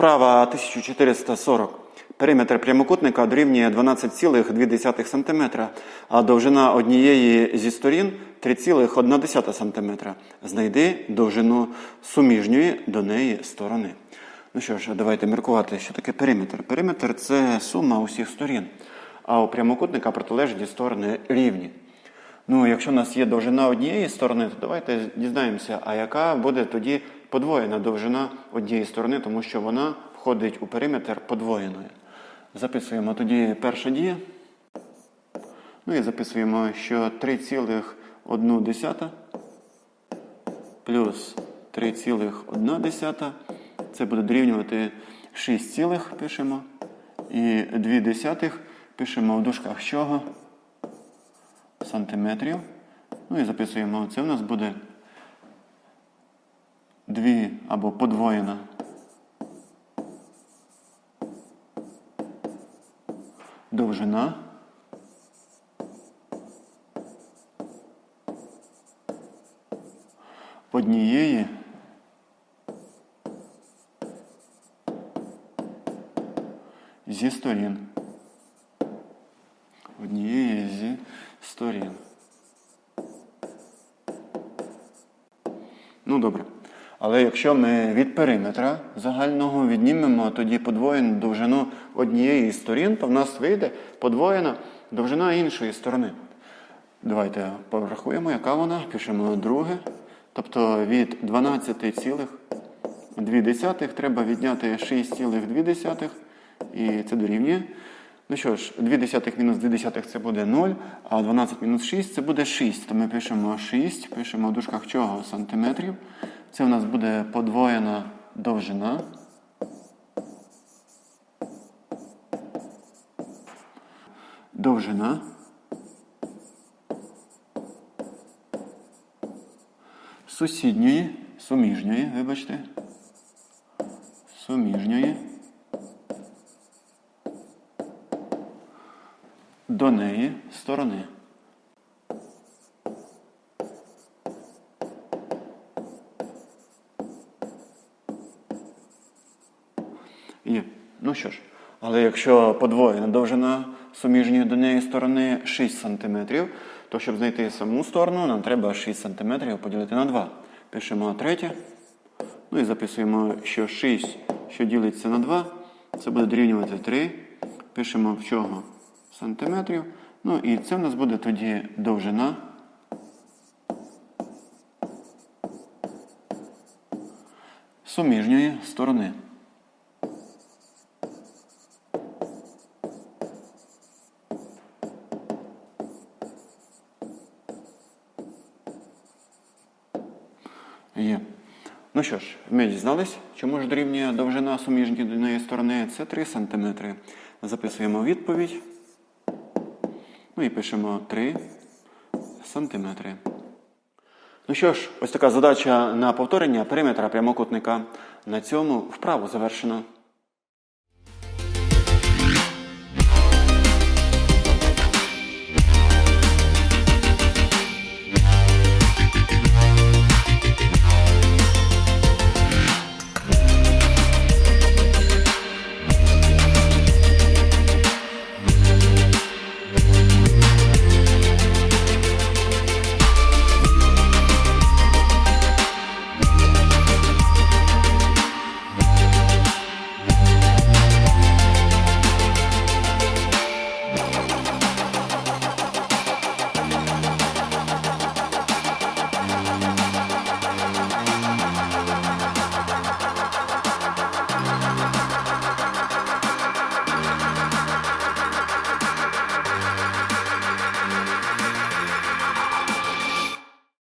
Вправа 1440. Периметр прямокутника дорівнює 12,2 см, а довжина однієї зі сторін 3,1 см. Знайди довжину суміжньої до неї сторони. Ну що ж, давайте міркувати, що таке периметр. Периметр це сума усіх сторін, а у прямокутника протилежні сторони рівні. Ну, якщо у нас є довжина однієї сторони, то давайте дізнаємося, а яка буде тоді подвоєна довжина однієї сторони, тому що вона входить у периметр подвоєною. Записуємо тоді перша дія. Ну і записуємо, що 3,1 плюс 3,1 це буде дорівнювати 6, цілих, пишемо. І 2 десятих пишемо в дужках чого? сантиметрів. Ну і записуємо, це у нас буде 2 або подвоєна. Довжина. Однієї зі сторін. Однієї зі сторін. Ну, добре. Але якщо ми від периметра загального віднімемо тоді подвоєну довжину однієї з сторін, то в нас вийде подвоєна довжина іншої сторони. Давайте порахуємо, яка вона. Пишемо друге. Тобто від 12,2 треба відняти 6,2 і це дорівнює. Ну що ж, 2 десятих мінус 2 десятих це буде 0, а 12 мінус 6 це буде 6. То ми пишемо 6, пишемо в дужках чого? Сантиметрів. Це у нас буде подвоєна довжина. Довжина. Сусідньої, суміжньої, вибачте. Суміжньої. до неї сторони. Є. Ну що ж, але якщо подвоєна довжина суміжньої до неї сторони 6 см, то щоб знайти саму сторону, нам треба 6 см поділити на 2. Пишемо третє. Ну і записуємо, що 6, що ділиться на 2, це буде дорівнювати 3. Пишемо в чого? сантиметрів. Ну і це в нас буде тоді довжина. Суміжньої сторони. Є. Ну що ж, ми дізнались, чому ж дорівнює довжина суміжньої до неї сторони? Це 3 см. Записуємо відповідь. Ну і пишемо 3 см. Ну що ж, ось така задача на повторення периметра прямокутника. На цьому вправу завершено.